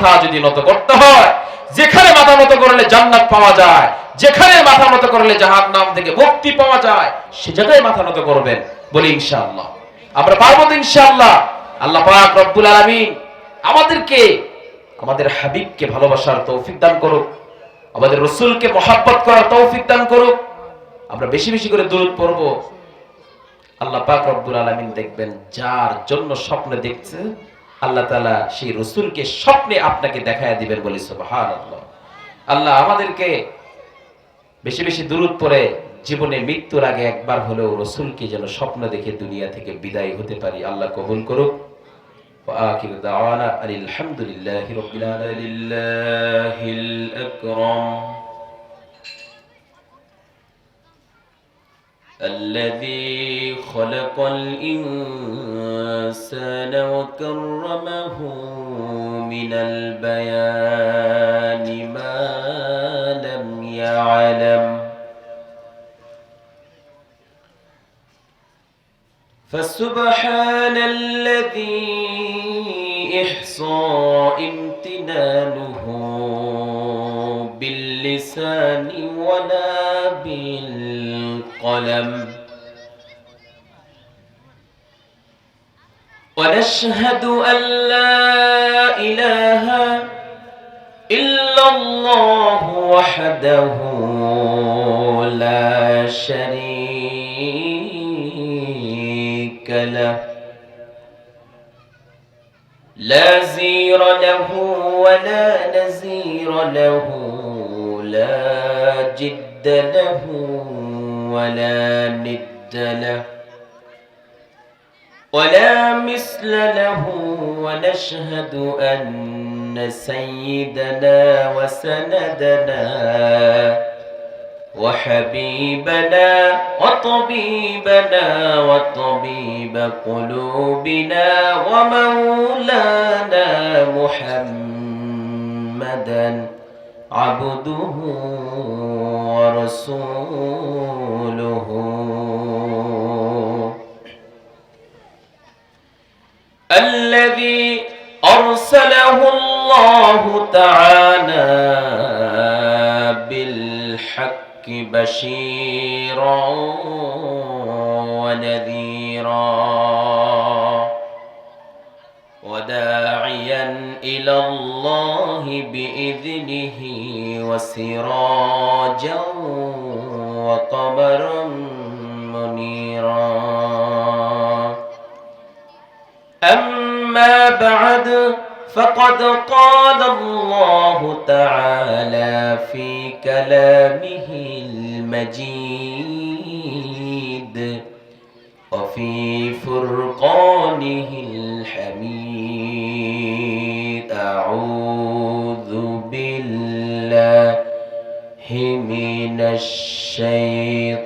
মাথা যদি নত করতে হয়, যেখানে মাথা নত করলে জান্নাত পাওয়া যায়, যেখানে মাথা নত করলে জাহান্নাম থেকে মুক্তি পাওয়া যায়, সে জায়গায় মাথা নত করবেন বলি ইনশাআল্লাহ। আমরা পারব তো ইনশাআল্লাহ। আল্লাহ পাক রব্বুল আলামিন আমাদেরকে, আমাদের হাবিবকে ভালোবাসার তৌফিক দান করুক, আমাদের রসুলকে মহাব্বত করার তৌফিক দান করুক। আমরা বেশি বেশি করে দূরত পড়ব। আল্লাহ পাক রব্বুল আলামিন দেখবেন যার জন্য স্বপ্নে দেখছে আল্লাহ তাআলা সেই রসুলকে স্বপ্নে আপনাকে দেখায় দিবেন বলি সুবহানাল্লাহ আল্লাহ আমাদেরকে বেশি বেশি দূরত পরে জীবনে মৃত্যুর আগে একবার হলেও রসুলকে যেন স্বপ্ন দেখে দুনিয়া থেকে বিদায় হতে পারি আল্লাহ কবুল করুক وآخر دعوانا أن الحمد لله رب العالمين لله الأكرم الذي خلق الإنسان وكرمه من البيان ما لم يعلم. فسبحان الذي إحصى امتنانه باللسان ولا بالقلم ونشهد أن لا إله إلا الله وحده لا شريك له. لا زير له ولا نزير له لا جد له ولا ند له ولا مثل له ونشهد أن سيدنا وسندنا وحبيبنا وطبيبنا وطبيب قلوبنا ومولانا محمدا عبده ورسوله. الذي أرسله الله تعالى بالحق بشيرا ونذيرا. وداعيا إلى الله بإذنه وسراجا وقمرا منيرا. أما بعد فقد قال الله تعالى في كلامه المجيد وفي فرقانه من الشيطان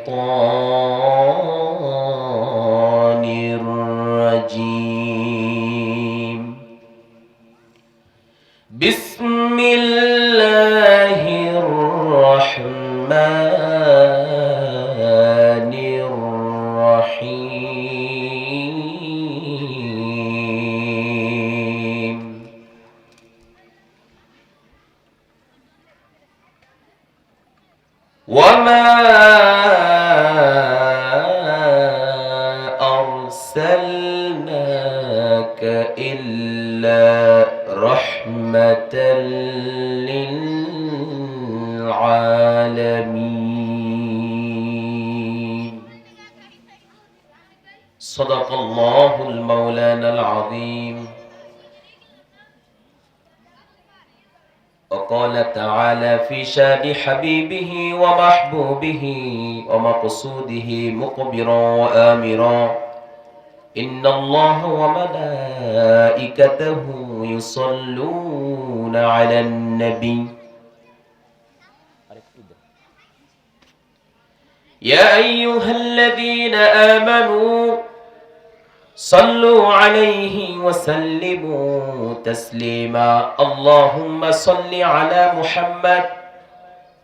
شان حبيبه ومحبوبه ومقصوده مقبرا وآمرا. إن الله وملائكته يصلون على النبي. يا أيها الذين آمنوا صلوا عليه وسلموا تسليما. اللهم صل على محمد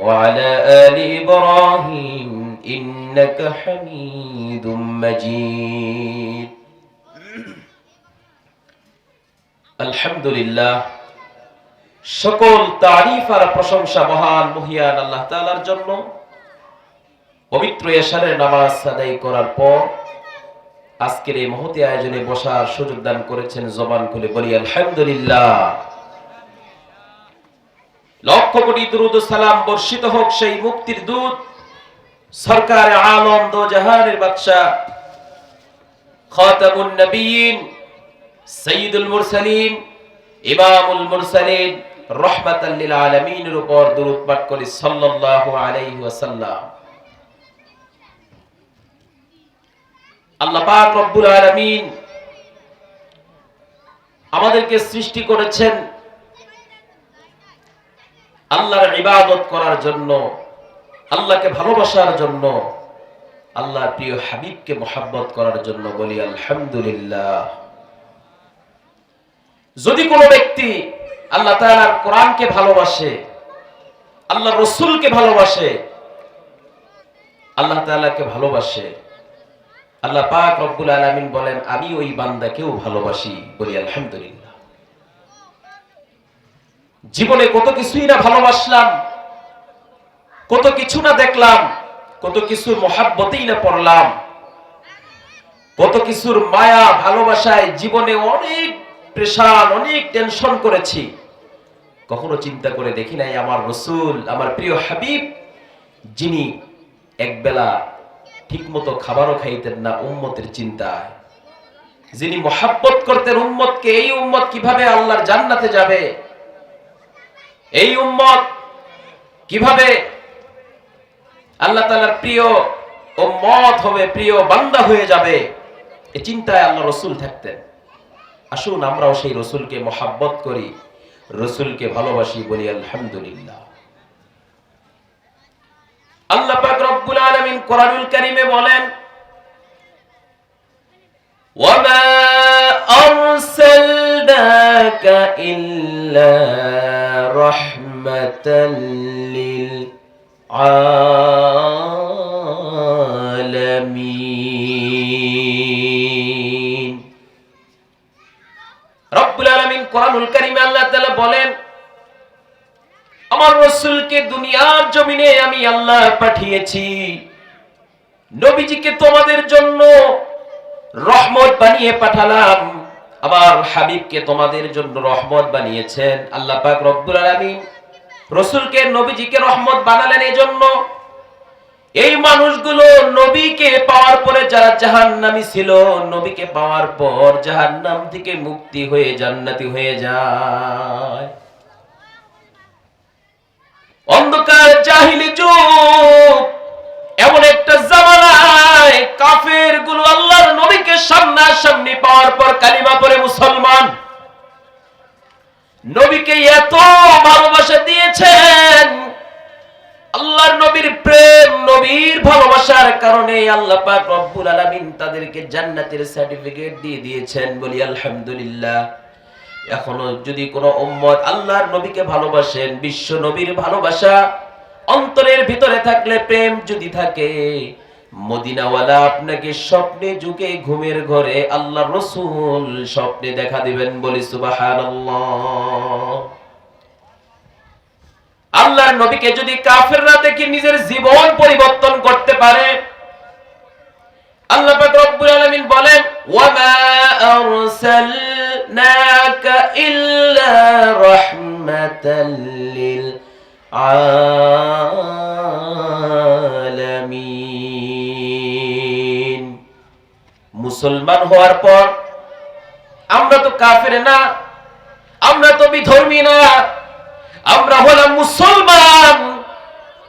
وعلى آل إبراهيم إنك حميد مجيد الحمد لله সকল তারিফ আর প্রশংসা মহান মহিয়ান আল্লাহ তাআলার জন্য পবিত্র এশারের নামাজ আদায় করার পর আজকের এই মহতি আয়োজনে বসার সুযোগ দান করেছেন জবান খুলে বলি আলহামদুলিল্লাহ লক্ষ কোটি দুরুদ সালাম বর্ষিত হোক সেই মুক্তির দূত, সরকার আলম দো জাহানের বাদশাহ, খাতামুন নবীন সঈদুল মুরসালিন, ইমামুল মুরসালিন, রহমাতাল লিল আলামিনের উপর দরুদ পাঠ করি সাল্লাল্লাহু আলাইহি ওয়াসাল্লাম। আল্লাহ পাক রব্বুল আলামিন আমাদেরকে সৃষ্টি করেছেন আল্লাহর ইবাদত করার জন্য, আল্লাহকে ভালোবাসার জন্য, আল্লাহর প্রিয় হাবিবকে মোহাব্বত করার জন্য বলি আলহামদুলিল্লাহ। যদি কোনো ব্যক্তি আল্লাহ তাআলার কোরআনকে ভালোবাসে আল্লাহ রসুলকে ভালোবাসে, আল্লাহ তাআলাকে ভালোবাসে, আল্লাহ পাক রব্বুল আলামিন বলেন, আমি ওই বান্দাকেও ভালোবাসি, বলি আলহামদুলিল্লাহ। জীবনে কত কিছুই না ভালোবাসলাম, কত কিছু না দেখলাম, কত কিছুর মহাব্বতেই না পড়লাম, কত কিছুর মায়া ভালোবাসায় জীবনে অনেক প্রেশান অনেক টেনশন করেছি। কখনো চিন্তা করে দেখি নাই আমার রসুল, আমার প্রিয় হাবিব, যিনি একবেলা ঠিকমতো খাবারও খাইতেন না উম্মতের চিন্তায়। যিনি মহাব্বত করতেন উম্মতকে, এই উম্মত কীভাবে আল্লাহর জান্নাতে যাবে? এই উম্মত কীভাবে আল্লাহ তালার প্রিয় ও মত হবে, প্রিয় বান্দা হয়ে যাবে, এ চিন্তায় আল্লাহ রসুল থাকতেন। আসুন আমরাও সেই রসুলকে মহাব্বত করি, রসুলকে ভালোবাসি বলি আলহামদুলিল্লাহ। আল্লাহ পাক রব্বুল আলামিন কোরআনুল কারীমে বলেন, ওয়ামা আরসালনাকা ইল্লা লিল আলামিন রব্বুল আলামিন কোরআনুল কারীমে আল্লাহ তাআলা বলেন, আমার রসুলকে দুনিয়ার জমিনে আমি আল্লাহ পাঠিয়েছি। নবীজিকে তোমাদের জন্য রহমত বানিয়ে পাঠালাম। আমার হাবিবকে তোমাদের জন্য রহমত বানিয়েছেন। আল্লাহ পাক রব্বুল আলামিন রসুলকে নবীজিকে রহমত বানালেন এই জন্য এই মানুষগুলো নবীকে পাওয়ার পরে যারা জাহান্নামী ছিল, নবীকে পাওয়ার পর জাহান্নাম থেকে মুক্তি হয়ে, জান্নাতি হয়ে যায়। অন্ধকার জাহিলি যুগ এমন একটা জামানায় কাফেরগুলো আল্লাহর নবীকে সামনাসামনি পাওয়ার পর কালিমা পরে মুসলমান। নবীকে এত ভালোবাসা দিয়েছেন, আল্লাহর নবীর প্রেম, নবীর ভালোবাসার কারণে আল্লাহ পাক রব্বুল আলামিন তাদেরকে জান্নাতের সার্টিফিকেট দিয়ে দিয়েছেন বলি আলহামদুলিল্লাহ। এখনও যদি কোনো উম্মত আল্লাহর নবীকে ভালোবাসেন, বিশ্ব নবীর ভালোবাসা অন্তরের ভিতরে থাকলে প্রেম যদি থাকে, মদিনাওয়ালা আপনাকে স্বপ্নে যুগে ঘুমের ঘরে আল্লাহ রসুল স্বপ্নে দেখা দিবেন বলি সুবহানাল্লাহ। আল্লাহর নবীকে যদি কাফেররা দেখে নিজের জীবন পরিবর্তন করতে পারে, আল্লাহ রব্বুল আলামিন বলেন আরসালনাকা ইল্লা রাহমাতাল আলামিন। মুসলমান হওয়ার পর আমরা তো কাফের না, আমরা তো বিধর্মী না, আমরা হলাম মুসলমান।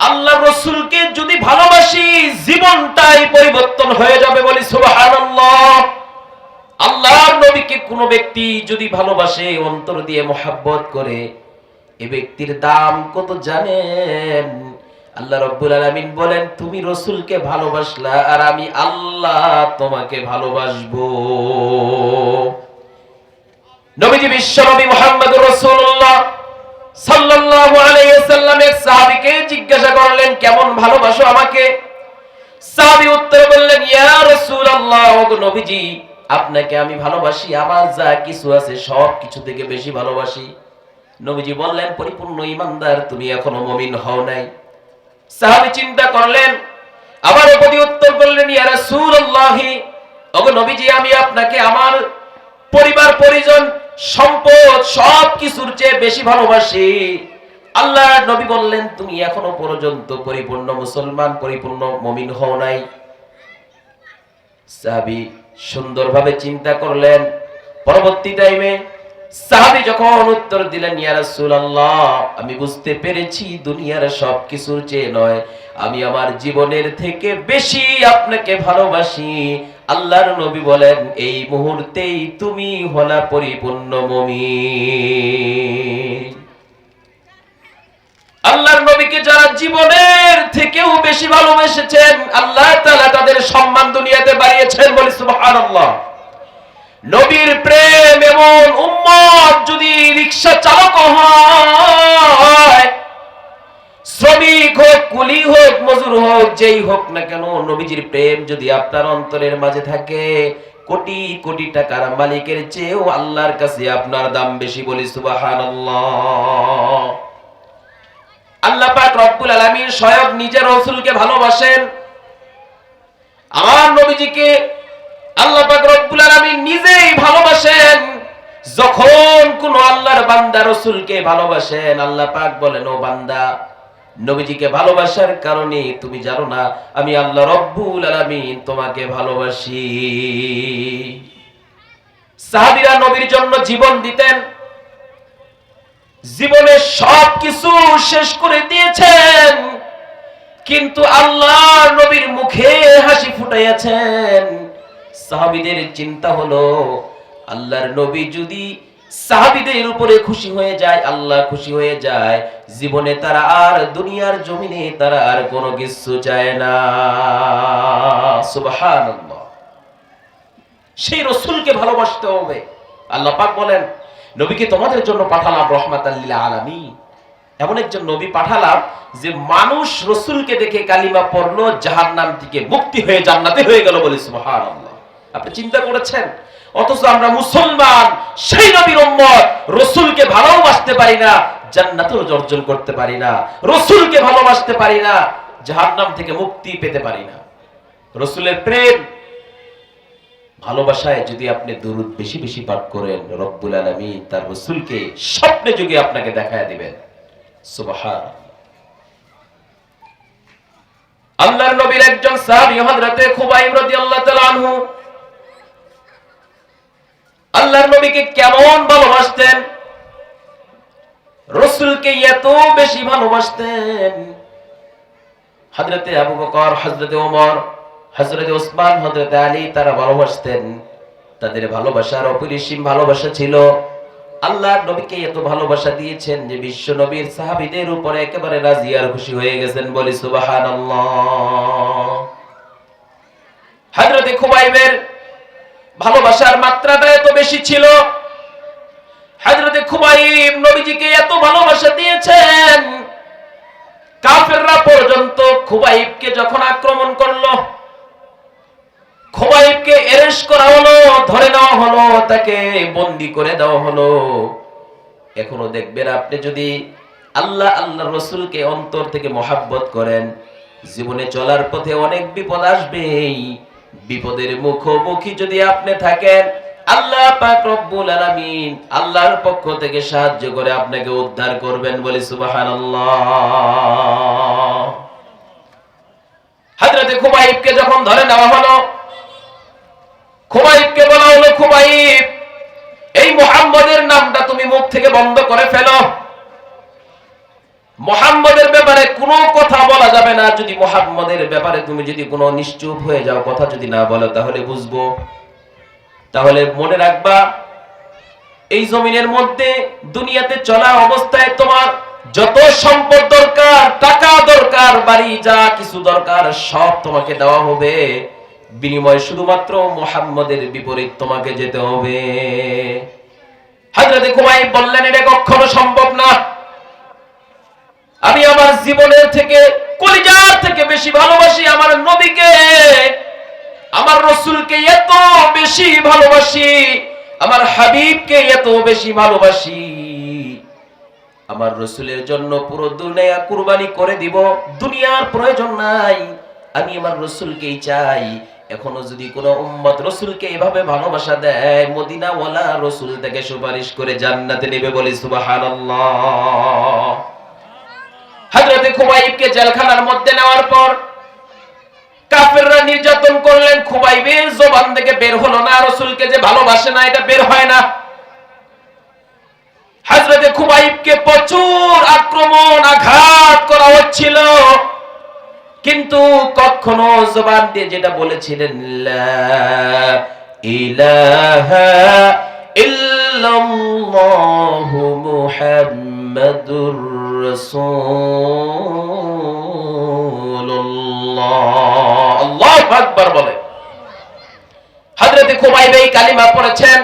আল্লাহ রসুলকে যদি ভালোবাসি, জীবনটাই পরিবর্তন হয়ে যাবে বলি সুবহানাল্লাহ। আল্লাহর নবীকে কোনো ব্যক্তি যদি ভালোবাসে, অন্তর দিয়ে মোহাব্বত করে এ ব্যক্তির দাম কত জানেন? আল্লাহ রব্বুল আলামিন বলেন, তুমি রসুলকে ভালোবাসলা আর আমি আল্লাহ তোমাকে ভালোবাসবো। নবীজি বিশ্ব নবী মোহাম্মদ রসুল্লাহ সাল্লাল্লাহু আলাইহি ওয়াসাল্লাম এক সাহাবীকে জিজ্ঞাসা করলেন, কেমন ভালোবাসো আমাকে? সাহাবী উত্তর বললেন, ইয়া রাসূলুল্লাহ ওগো নবীজি, আপনাকে আমি ভালোবাসি, আমার যা কিছু আছে সব কিছু থেকে বেশি ভালোবাসি। নবীজি বললেন, পরিপূর্ণ ইমানদার, তুমি এখনও মমিন হও নাই। সাহাবী চিন্তা করলেন, আবার প্রতি উত্তর করলেন, ইয়া রাসূলুল্লাহ, ওগো নবীজি, আমি আপনাকে আমার পরিবার, পরিজন, সম্পদ, সব কিছুর চেয়ে বেশি ভালোবাসি। আল্লাহ নবী বললেন, তুমি এখনও পর্যন্ত পরিপূর্ণ মুসলমান, পরিপূর্ণ মমিন হও নাই। সাহাবি সুন্দরভাবে চিন্তা করলেন। পরবর্তী টাইমে সাহাবি যখন উত্তর দিলেন, ইয়া রাসূলুল্লাহ, আমি বুঝতে পেরেছি দুনিয়ার সব কিছুর চেয়ে নয়। আমি আমার জীবনের থেকে বেশি আপনাকে ভালোবাসি। আল্লাহর নবী বলেন, এই মুহূর্তেই তুমি হলা পরিপূর্ণ মুমিন। আল্লাহর নবীকে যারা জীবনের থেকেও বেশি ভালোবেসেছেন, আল্লাহ তাআলা তাদের সম্মান দুনিয়াতে বাড়িয়েছেন বলি সুবহানাল্লাহ। নবীর প্রেম এবং উম্মত যদি রিকশা চালক হয়, শ্রমিক হোক, কুলি হোক, মজুর হোক, যেই হোক না কেন, নবীজির প্রেম যদি আপনার অন্তরের মাঝে থাকে, কোটি কোটি টাকার মালিকের চেয়েও আল্লাহর কাছে আপনার দাম বেশি বলি সুবহানাল্লাহ। আল্লাহ পাক রব্বুল আলামিন স্বয়ং নিজের রাসূলকে ভালোবাসেন। আমার নবীজিকে আল্লাহ পাক রব্বুল আলামিন নিজেই ভালোবাসেন। যখন কোন আল্লাহর বান্দা রাসূলকে ভালোবাসেন, আল্লাহ পাক বলেন, ও বান্দা, নবীজিকে ভালোবাসার কারণে তুমি জানো না, আমি আল্লাহ রব্বুল আলামিন তোমাকে ভালোবাসি। সাহাবীরা নবীর জন্য জীবন দিতেন। জীবনে সব কিছু শেষ করে দিয়েছেন। কিন্তু আল্লাহ নবীর মুখে হাসি ফুটাইয়াছেন। সাহাবিদের চিন্তা হলো, আল্লাহর নবী যদি সাহাবিদের উপরে খুশি হয়ে যায়, আল্লাহ খুশি হয়ে যায়, জীবনে তারা আর দুনিয়ার জমিনে তারা আর কোনো কিছু চায় না। সুবহানাল্লাহ। সেই রসুলকে ভালোবাসতে হবে। আল্লাহ পাক বলেন, নবীকে তোমাদের জন্য পাঠালাম রহমাত আলামী এমন একজন নবী পাঠালাম যে মানুষ রসুলকে দেখে কালিমা পড়ল জাহান নাম থেকে মুক্তি হয়ে জান্নাতে হয়ে গেল বলে সুবহানাল্লাহ। আপনি চিন্তা করেছেন? অথচ আমরা মুসলমান, সেই নবীর উম্মত, রসুলকে ভালোবাসতে পারি না জান্নাতও অর্জন করতে পারি না, রসুলকে ভালোবাসতে পারি না, জাহান্নাম থেকে মুক্তি পেতে পারি না। রসুলের প্রেম, ভালোবাসায় যদি আপনি দুরুদ বেশি বেশি পাঠ করেন, রব্বুল আলামিন তার রসুলকে স্বপ্নে যুগে আপনাকে দেখায় দিবেন। সুবহান। আল্লাহর নবীর একজন সাহাবী হযরতে খুবাইব রাদিয়াল্লাহু তাআলা আনহু আল্লাহর নবীকে কেমন ভালোবাসতেন? রসুলকে এত বেশি ভালোবাসতেন। হযরতে আবু বকর, হযরতে ওমর হজরত ওসমান হজরত আলী, তারা ভালোবাসতেন। তাদের ভালোবাসার অপরিসীম ভালোবাসা ছিল। আল্লাহ নবীকে এত ভালোবাসা দিয়েছেন যে বিশ্ব নবীর সাহাবিদের উপরে একেবারে রাজি আর খুশি হয়ে গেছেন বলি সুবাহান হজরতে খুবাইবের ভালোবাসার মাত্রাটা এত বেশি ছিল। হজরতে খুবাইব নবীজিকে এত ভালোবাসা দিয়েছেন। কাফেররা পর্যন্ত খুবাইবকে যখন আক্রমণ করল, খোবাইবকে এরেস্ট করা হলো, ধরে নেওয়া হলো, তাকে বন্দি করে দেওয়া হলো। এখনও দেখবেন আপনি যদি আল্লাহ আল্লাহ রসুলকে অন্তর থেকে মহাব্বত করেন, জীবনে চলার পথে অনেক বিপদ আসবেই। বিপদের মুখোমুখি যদি আপনি থাকেন, আল্লাহ পাক রব্বুল আলামিন আল্লাহর পক্ষ থেকে সাহায্য করে আপনাকে উদ্ধার করবেন বলে সুবহানাল্লাহ। খুবাইবকে যখন ধরে নেওয়া হলো, খুবাইবকে বলা হলো, খুবাইব, এই মোহাম্মদের নামটা তুমি মুখ থেকে বন্ধ করে ফেলো। মোহাম্মদের ব্যাপারে কোনো কথা বলা যাবে না। যদি মোহাম্মদের ব্যাপারে তুমি যদি কোনো নিশ্চুপ হয়ে যাও, কথা যদি না বলো, তাহলে বুঝব। তাহলে মনে রাখবা, এই জমিনের মধ্যে দুনিয়াতে চলা অবস্থায় তোমার যত সম্পদ দরকার, টাকা দরকার, বাড়ি যা কিছু দরকার, সব তোমাকে দেওয়া হবে। বিনিময় শুধুমাত্র মোহাম্মদের বিপরীত তোমাকে যেতে হবে। হাজরতে কুমাই বললেন, এটা কখনো সম্ভব না। আমি আমার জীবনের থেকে, কলিজার থেকে বেশি ভালোবাসি আমার নবীকে। আমার রসুলকে এত বেশি ভালোবাসি, আমার হাবিবকে এত বেশি ভালোবাসি। আমার রসুলের জন্য পুরো দুনিয়া কুরবানি করে দিব, দুনিয়ার প্রয়োজন নাই। আমি আমার রসুলকেই চাই। এখনও যদি কোনো উম্মত রসুলকে এভাবে ভালোবাসা দেয়, মদিনাওয়ালা রসুল থেকে সুপারিশ করে জান্নাতে নেবে বলি সুবহানাল্লাহ। হযরতে খুবাইবকে জেলখানার মধ্যে নেওয়ার পর কাফেররা নির্যাতন করলেন। খুবাইবের জবান থেকে বের হলো না। রসুলকে যে ভালোবাসে না, এটা বের হয় না। হযরতে খুবাইবকে প্রচুর আক্রমণ, আঘাত করা হচ্ছিল। কিন্তু কখনো জবান দিয়ে যেটা বলেছিলেন, লা ইল্লাল্লাহু মুহাম্মাদুর রাসূলুল্লাহ। আল্লাহু আকবার বলে। হযরতে খুবাইব এই কালিমা পড়েছেন।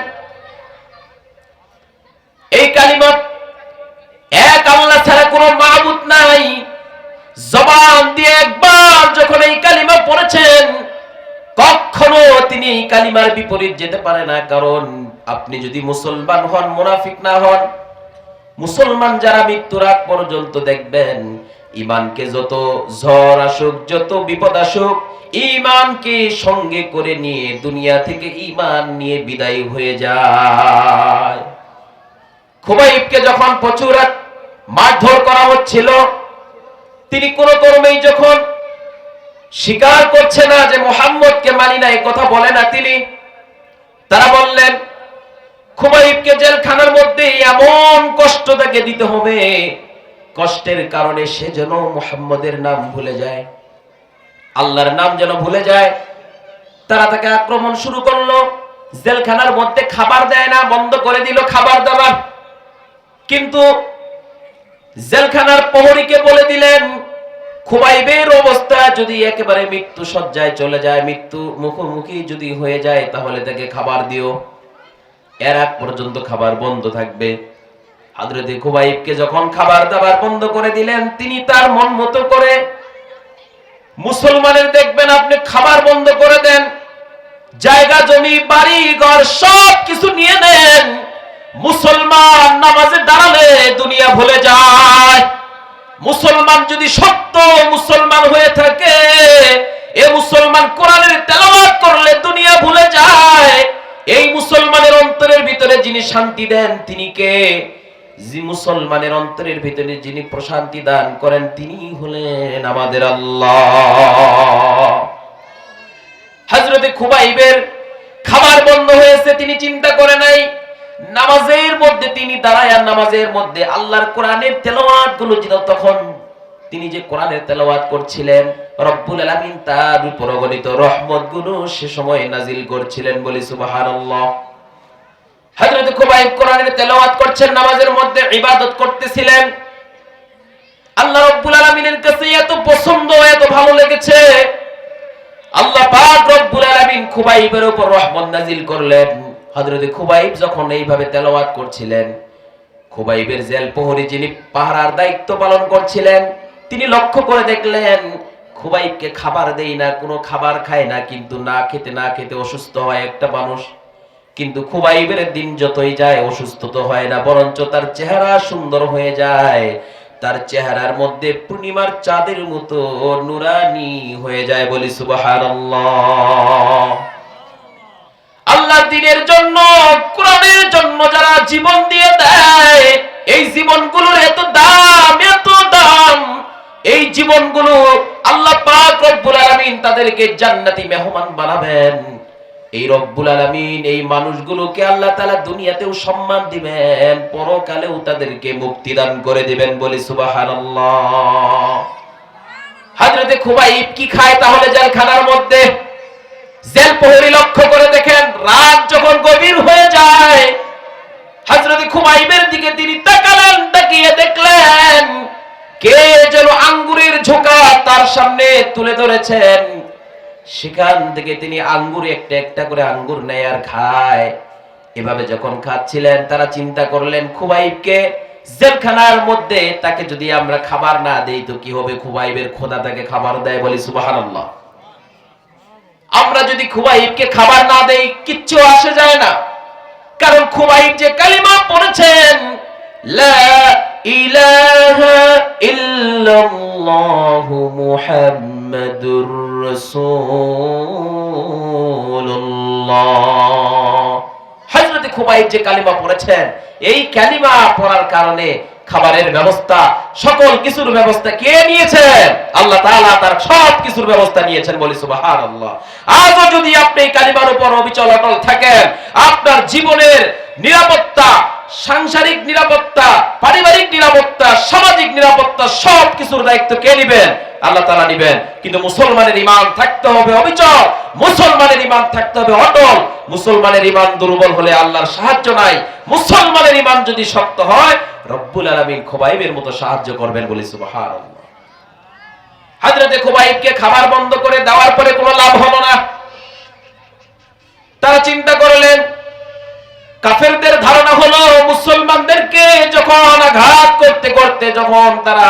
এই কালিমা এক আল্লাহ ছাড়া কোনো মাবুদ নাই। জবান দিয়ে একবার যখন এই কালিমা পড়েছেন কখনো তিনি এই কালিমার বিপরীত যেতে পারে না? কারণ আপনি যদি মুসলমান হন, মুনাফিক না হন, মুসলমান যারা মৃত্যুর আগ পর্যন্ত দেখবেন ইমানকে যত ঝড় আসুক, যত বিপদ আসুক ইমানকে সঙ্গে করে নিয়ে দুনিয়া থেকে ইমান নিয়ে বিদায় হয়ে যায়। খুবাইবকে যখন প্রচুর মারধর করা হচ্ছিল, তিনি কোন কর্মেই যখন স্বীকার করছে না যে মোহাম্মদকে মানি না কথা বলে না তিনি। তারা বললেন, খুবাইবকে জেলখানার মধ্যে এমন কষ্ট তাকে দিতে হবে, কষ্টের কারণে সে যেন মোহাম্মদের নাম ভুলে যায়। আল্লাহর নাম যেন ভুলে যায়। তারা তাকে আক্রমণ শুরু করল, জেলখানার মধ্যে খাবার দেয় না, বন্ধ করে দিল খাবার দাবার। কিন্তু জেলখানার প্রহরীকে বলে দিলেন খুবাইবের অবস্থা যদি একেবারে মৃত্যু সজ্জায় চলে যায়, মৃত্যু মুখোমুখি যদি হয়ে যায়, তাহলে তাকে খাবার দিও। এর আগ পর্যন্ত খাবার বন্ধ থাকবে। হাজরতে খুবাইবকে যখন খাবার দাবার বন্ধ করে দিলেন, তিনি তার মন মতো করে মুসলমানের দেখবেন আপনি খাবার বন্ধ করে দেন, জায়গা, জমি, বাড়ি, ঘর, সব কিছু নিয়ে নেন। মুসলমান নামাজে দাঁড়ালে দুনিয়া ভুলে যায়। মুসলমান যদি সত্য মুসলমান হয়ে থাকে, এ মুসলমান কোরআনের তেলাওয়াত করলে দুনিয়া ভুলে যায়। এই মুসলমানের অন্তরের ভিতরে যিনি শান্তি দেন, তিনি কে? যে মুসলমানের অন্তরের ভিতরে যিনি প্রশান্তি দান করেন তিনি হলেন আমাদের আল্লাহ। হজরতে খুবাইবের খাবার বন্ধ হয়েছে, তিনি চিন্তা করে নাই নামাজের মধ্যে তিনি দাঁড়ায় নামাজের মধ্যে আল্লাহর কোরআনের তেলাওয়াতগুলো ছিল তখন তিনি যে কোরআনের তেলাওয়াত করছিলেন, রব্বুল আলামিন তার উপর অগণিত রহমতগুলো সে সময় নাজিল করছিলেন বলি খুবাইব কোরআনের করছেন, নামাজের মধ্যে ইবাদত করতেছিলেন। আল্লাহ রব্বুল আলামিনের কাছে এত পছন্দ, এত ভালো লেগেছে। আল্লাহ পাক রব্বুল আলামিন খুবাইবের উপর রহমত নাজিল করলেন। হযরত খুবাইব যখন এইভাবে তেলাওয়াত করছিলেন, খুবাইবের জেল প্রহরী যিনি পাহারার দায়িত্ব পালন করছিলেন, তিনি লক্ষ্য করে দেখলেন, খুবাইবকে খাবার দেই না, কোনো খাবার খায় না, কিন্তু না খেতে না খেতে অসুস্থ হয় একটা মানুষ। কিন্তু খুবাইবের দিন যতই যায়, অসুস্থ তো হয় না, বরঞ্চ তার চেহারা সুন্দর হয়ে যায়। তার চেহারার মধ্যে পূর্ণিমার চাঁদের মতো নুরানি হয়ে যায় বলি সুবহানাল্লাহ। আল্লাহ দিনের জন্য, কোরআনের জন্য যারা জীবন দিয়ে দেয়, এই জীবনগুলোর এত দাম এত দাম। এই জীবনগুলো আল্লাহ পাক রব্বুল আলামিন তাদেরকে জান্নাতি মেহমান বানাবেন। এই রব্বুল আলামিন এই মানুষগুলোকে আল্লাহ তাআলা দুনিয়াতেও সম্মান দিবেন, পরকালেও তাদেরকে মুক্তি দান করে দিবেন বলে সুবহানাল্লাহ। হযরতে খুবাইব কি খায় তাহলে জেলখানার মধ্যে? জেল প্রহরী লক্ষ্য দেখেন রাত যখন গভীর হয়ে যায় হজরত খুমাইবের দিকে তিনি তাকালেন, তাকিয়ে দেখলেন, কে যেন আঙ্গুরের ঝোঁকা তার সামনে তুলে ধরেছেন। সেখান থেকে তিনি আঙ্গুর একটা একটা করে আঙ্গুর নেয় আর খায়। এভাবে যখন খাচ্ছিলেন, তারা চিন্তা করলেন খুবাইবকে জেলখানার মধ্যে তাকে যদি আমরা খাবার না দেই, তো কি হবে? খুবাইবের খোদা তাকে খাবার দেয় বলি সুবহানাল্লাহ। আমরা যদি খুবাইবকে খাবার না দেই, কিচ্ছু আসে যায় না। কারণ খুবাইব যে কালিমা পড়েছেন, লা ইলাহা ইল্লাল্লাহু মুহাম্মাদুর রাসূলুল্লাহ। হযরত খুবাইব যে কালিমা পড়েছেন, এই কালিমা পড়ার কারণে খাবারের ব্যবস্থা, সকল কিছুর ব্যবস্থা কে নিয়েছেন? আল্লাহ তাআলা তার সব কিছুর ব্যবস্থা নিয়েছেন বলি সুবহানাল্লাহ। আজও যদি আপনি এই কালিমার উপর অবিচল অটল থাকেন, আপনার জীবনের নিরাপত্তা, সাংসারিক নিরাপত্তা, পারিবারিক নিরাপত্তা, সামাজিক নিরাপত্তা, সব কিছুর দায়িত্ব কে নেবেন? আল্লাহ তাআলা নেবেন। কিন্তু মুসলমানের ইমান থাকতে হবে অবিচল, মুসলমানের ইমান থাকতে হবে অটল। মুসলমানের ইমান দুর্বল হলে আল্লাহর সাহায্য নাই। মুসলমানের ইমান যদি শক্ত হয় রব্বুল আলামিন খোবাইবের মতো সাহায্য করবেন বলি সুবহানাল্লাহ। হযরতে খোবাইবকে খাবার বন্ধ করে দেওয়ার পরে কোনো লাভ হলো না। তারা চিন্তা করলেন, কাফেরদের ধারণা হলো মুসলমানদেরকে যখন আঘাত করতে করতে যখন তারা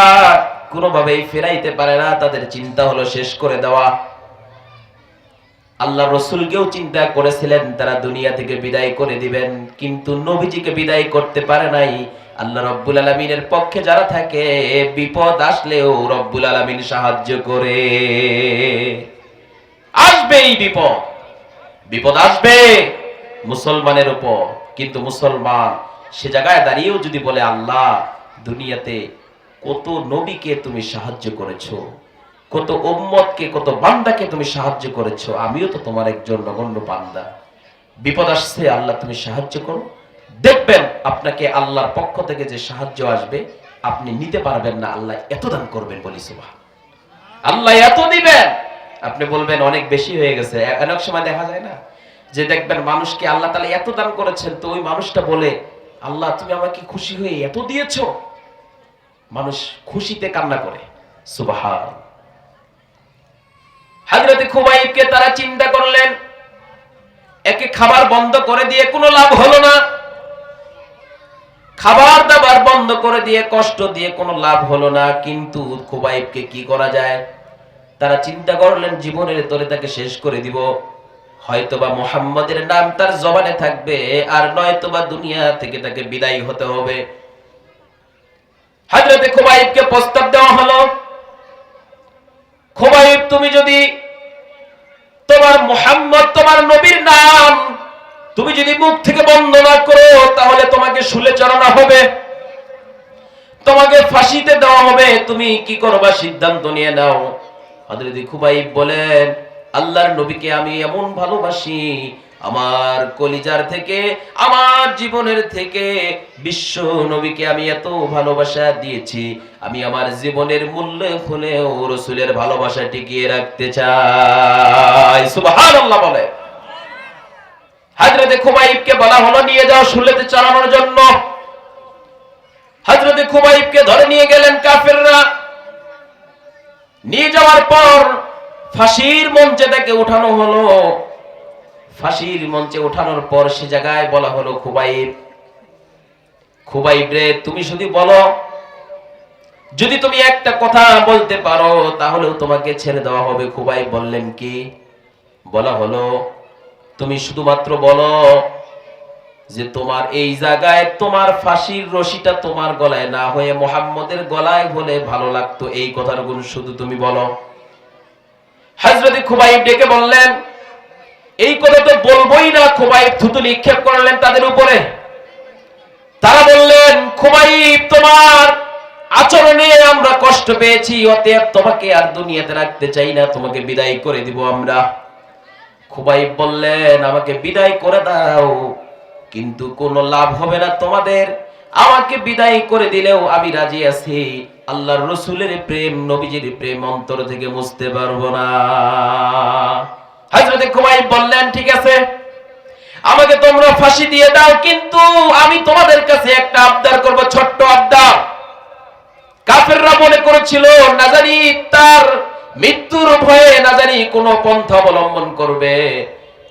কোনোভাবেই ফেরাইতে পারে না, তাদের চিন্তা হলো শেষ করে দেওয়া। আল্লাহ রসুলকেও চিন্তা করেছিলেন, তারা দুনিয়া থেকে বিদায় করে দিবেন। কিন্তু নবীজিকে বিদায় করতে পারে নাই। আল্লাহ রব্বুল আলমিনের পক্ষে যারা থাকে, বিপদ আসলেও রব্বুল আলমিন সাহায্য করে। আসবে এই বিপদ। বিপদ আসবে মুসলমানের উপর। কিন্তু মুসলমান সে জায়গায় দাঁড়িয়েও যদি বলে, আল্লাহ, দুনিয়াতে কত নবীকে তুমি সাহায্য করেছ? কত উম্মতকে, কত বান্দাকে তুমি সাহায্য করেছ, আমিও তো তোমার একজন নগণ্য বান্দা। বিপদ আসছে, আল্লাহ তুমি সাহায্য করো। দেখবেন আপনাকে আল্লাহর পক্ষ থেকে যে সাহায্য আসবে, আপনি নিতে পারবেন না, আল্লাহ এত দান করবেন বলি সুবাহ আল্লাহ এত দিবেন। আপনি বলবেন অনেক বেশি হয়ে গেছে। অনেক সময় দেখা যায় না যে দেখবেন মানুষকে আল্লাহ তালা এত দান করেছেন, তো ওই মানুষটা বলে, আল্লাহ, তুমি আমাকে খুশি হয়ে এত দিয়েছ? মানুষ খুশিতে কান্না করে। সুবাহান। হাজরতে খুবাইবকে তারা চিন্তা করলেন, একে খাবার বন্ধ করে দিয়ে কোনো লাভ হলো না। খাবার দাবার বন্ধ করে দিয়ে, কষ্ট দিয়ে কোনো লাভ হলো না। কিন্তু খুবাইবকে কি করা যায়? তারা চিন্তা করলেন, জীবনের তরে তাকে শেষ করে দিব। হয়তোবা মোহাম্মদের নাম তার জবানে থাকবে, আর নয়তোবা দুনিয়া থেকে তাকে বিদায় হতে হবে। হাজরতে খুবাইবকে প্রস্তাব দেওয়া হলো খুবাইব, তুমি যদি তোমার মোহাম্মদ, তোমার নবীর নাম তুমি যদি মুখ থেকে বন্ধ না করো, তাহলে তোমাকে শুলে চড়ানো হবে, তোমাকে ফাঁসিতে দেওয়া হবে, তুমি কি করবা সিদ্ধান্ত নিয়ে নাও। হযরত খুবাইব বলেন, আল্লাহর নবীকে আমি এমন ভালোবাসি আমার কলিজার থেকে, আমার জীবনের থেকে বিশ্ব নবীকে আমি এত ভালোবাসা দিয়েছি। আমি আমার জীবনের মূল্য হলেও রসুলের ভালোবাসা টিকিয়ে রাখতে চাই। সুবহানাল্লাহ বলে। হাজরতে খুবাইবকে বলা হলো, নিয়ে যাও শুলেতে চালানোর জন্য। হাজরতে খুবাইবকে ধরে নিয়ে গেলেন কাফেররা। নিয়ে যাওয়ার পর ফাঁসির মঞ্চে তাকে উঠানো হলো। ফাঁসির মঞ্চে ওঠানোর পর সে জায়গায় বলা হলো, খুবাইব খুবাইব রে, তুমি শুধু বলো, যদি তুমি একটা কথা বলতে পারো, তাহলেও তোমাকে ছেড়ে দেওয়া হবে। খুবাই বললেন, কি? বলা হলো, তুমি শুধুমাত্র বলো যে তোমার এই জায়গায় তোমার ফাঁসির রশিটা তোমার গলায় না হয়ে মোহাম্মদের গলায় হলে ভালো লাগতো। এই কথার গুণ শুধু তুমি বলো। হাজরতি খুবাইব ডেকে বললেন এই কথা তো বলবোই না, খুবাইব থুতু নিক্ষেপ করলেন তাদের উপরে। তারা বললেন, খুবাইব, তোমার আচরণে আমরা কষ্ট পেয়েছি, অতএব তোমাকে আর দুনিয়াতে রাখতে চাই না, তোমাকে বিদায় করে দিব আমরা। খুবাইব বললেন, আমাকে বিদায় করে দাও, কিন্তু কোনো লাভ হবে না তোমাদের। আমাকে বিদায় করে দিলেও আমি রাজি আছি। আল্লাহর রসুলের প্রেম, নবীজির প্রেম অন্তর থেকে মুছতে পারব না। হযরত কুমাইব বললেন ঠিক আছে আমাকে তোমরা ফাঁসি দিয়ে দাও কিন্তু আমি তোমাদের কাছে একটা আবদার করব ছোট্ট আবদার কাফেররা মনে করেছিল না জানি তার মৃত্যুর ভয়ে না জানি কোন পন্থা অবলম্বন করবে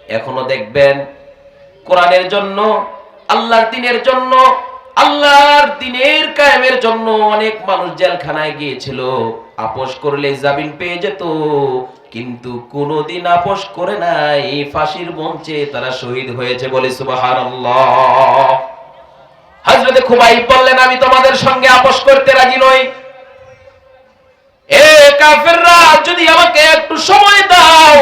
এখনও দেখবেন কোরআনের জন্য আল্লাহর দিনের জন্য আল্লাহর দিনের কায়েমের জন্য অনেক মানুষ জেলখানায় গিয়েছিল। আপোষ করলে জামিন পেয়ে যেত, কিন্তু কোনদিন আপোষ করে নাই। ফাঁসির মঞ্চে তারা শহীদ হয়েছে বলে সুবহানাল্লাহ। হাজরতে খুবাইব বললেন, আমি তোমাদের সঙ্গে আপোষ করতে রাজি নই। এ কাফেররা, যদি আমাকে একটু সময় দাও।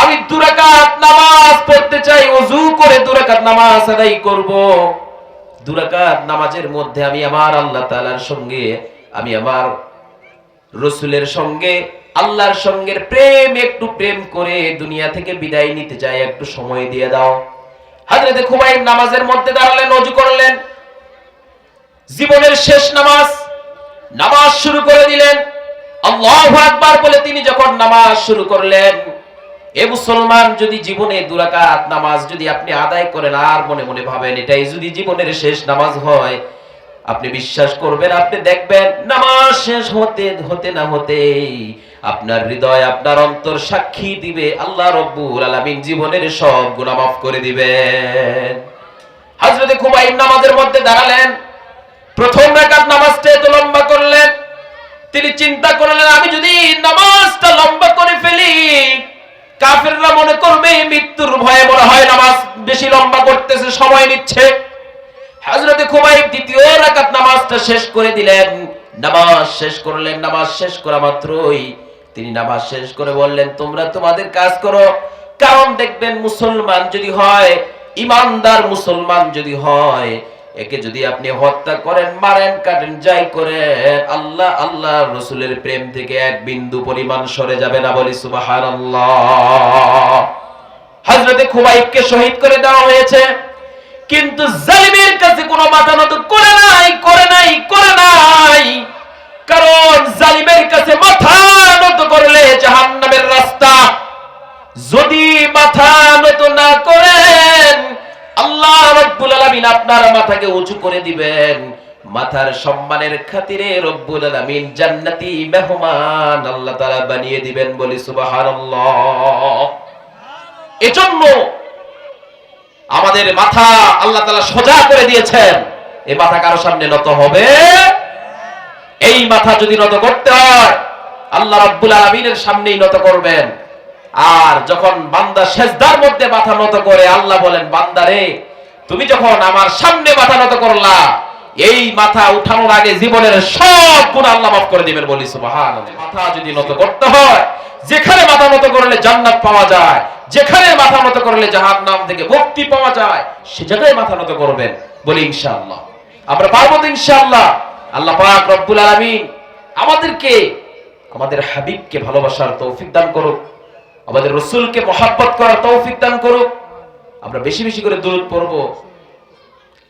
আমি দুরাকাত নামাজ পড়তে চাই ওযু করে দুরাকাত নামাজ আদায় করব। দুরাকাত নামাজের মধ্যে আমি আমার আল্লাহ তাআলার সঙ্গে, আমি আমার রসুলের সঙ্গে, আল্লাহর সঙ্গে প্রেম, একটু প্রেম করে দুনিয়া থেকে বিদায় নিতে চাই, একটু সময় দিয়ে দাও। খুবাইব নামাজের মধ্যে দাঁড়ালেন করলেন। জীবনের শেষ নামাজ নামাজ শুরু করে দিলেন। আল্লাহু আকবার বলে তিনি যখন নামাজ শুরু করলেন এ মুসলমান যদি জীবনে দুরাকাত নামাজ যদি আপনি আদায় করেন, আর মনে মনে ভাবেন এটাই যদি জীবনের শেষ নামাজ হয়, আপনি বিশ্বাস করবেন, আপনি দেখবেন নামাজ শেষ হতে হতে না হতেই আপনার হৃদয়, আপনার অন্তর সাক্ষী দিবে, আল্লাহ রব্বুল আলামিন জীবনের সব গুনাহ মাফ করে দিবেন। হযরতে খুবাইব নামাজের মধ্যে দাঁড়ালেন, প্রথম রাকাত নামাজটা এত লম্বা করলেন, তিনি চিন্তা করলেন, আমি যদি নামাজটা লম্বা করে ফেলি কাফেররা মনে করবে, মৃত্যুর ভয়ে মনে হয় নামাজ বেশি লম্বা করতেছে, সময় নিচ্ছে। হযরতে খুবাইব দ্বিতীয় রাকাত নামাজটা শেষ করে দিলেন। নামাজ শেষ করলেন, নামাজ শেষ করা মাত্রই তিনি নামাজ শেষ করে বললেন, তোমরা তোমাদের কাজ করো। কারণ দেখবেন মুসলমান যদি হয়, ইমানদার মুসলমান যদি হয় একে যদি আপনি হত্যা করেন, মারেন, কাটেন, যাই করেন, আল্লাহ আল্লাহ রসুলের প্রেম থেকে এক বিন্দু পরিমাণ সরে যাবে না বলি সুবহানাল্লাহ। হযরতে খুবাইবকে শহীদ করে দেওয়া হয়েছে, কিন্তু জালিমের কাছে কোনো মাথা নত করে নাই করে নাই করে নাই। কারণ জালিমের কাছে মাথা নত করলে জাহান্নামের রাস্তা যদি মাথা নত না করেন আল্লাহ রব্বুল আলামিন আপনার মাথাকে উঁচু করে দিবেন। মাথার সম্মানের খাতিরে রব্বুল আলামিন জান্নাতি মেহমান আল্লাহ তাআলা বানিয়ে দিবেন বলি সুবহানাল্লাহ। এজন্য আমাদের মাথা আল্লাহ তালা সোজা করে দিয়েছেন। এই মাথা কারও সামনে নত হবে? এই মাথা যদি নত করতে হয়, আল্লাহ রাব্বুল আলামিনের সামনেই নত করবেন। আর যখন বান্দা সেজদার মধ্যে মাথা নত করে, আল্লাহ বলেন বান্দারে তুমি যখন আমার সামনে মাথা নত করলা, এই মাথা উঠানোর আগে জীবনের সব গুণ আল্লাহ মাফ করে দিবেন। বলি, সুবহানাল্লাহ। মাথা যদি নত করতে হয়, যেখানে মাথা নত করলে জান্নাত পাওয়া যায়, যেখানে মাথা নত করলে জাহান্নাম থেকে মুক্তি পাওয়া যায়, সে জায়গায় মাথা নত করবেন। বলি, ইনশাআল্লাহ। আমরা পারব তো, ইনশাআল্লাহ। আল্লাহ পাক রব্বুল আলামিন আমাদেরকে, আমাদের হাবিবকে ভালোবাসার তৌফিক দান করুক। আমাদের রসুলকে মহাব্বত করার তৌফিক দান করুক। আমরা বেশি বেশি করে দূর পড়ব।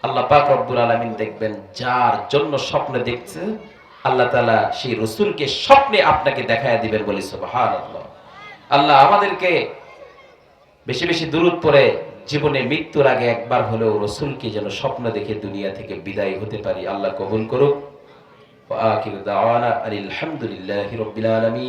আল্লাহ পাক রব্বুল আলমিন দেখবেন, যার জন্য স্বপ্ন দেখছে, আল্লাহ তালা সেই রসুলকে স্বপ্নে আপনাকে দেখায় দিবেন বলে সুবাহান আল্লাহ আমাদেরকে বেশি বেশি দূরত পরে জীবনে মৃত্যুর আগে একবার হলেও রসুলকে যেন স্বপ্ন দেখে দুনিয়া থেকে বিদায় হতে পারি, আল্লাহ কবুল করুক। আলহামদুলিল্লাহ রবিল আলমী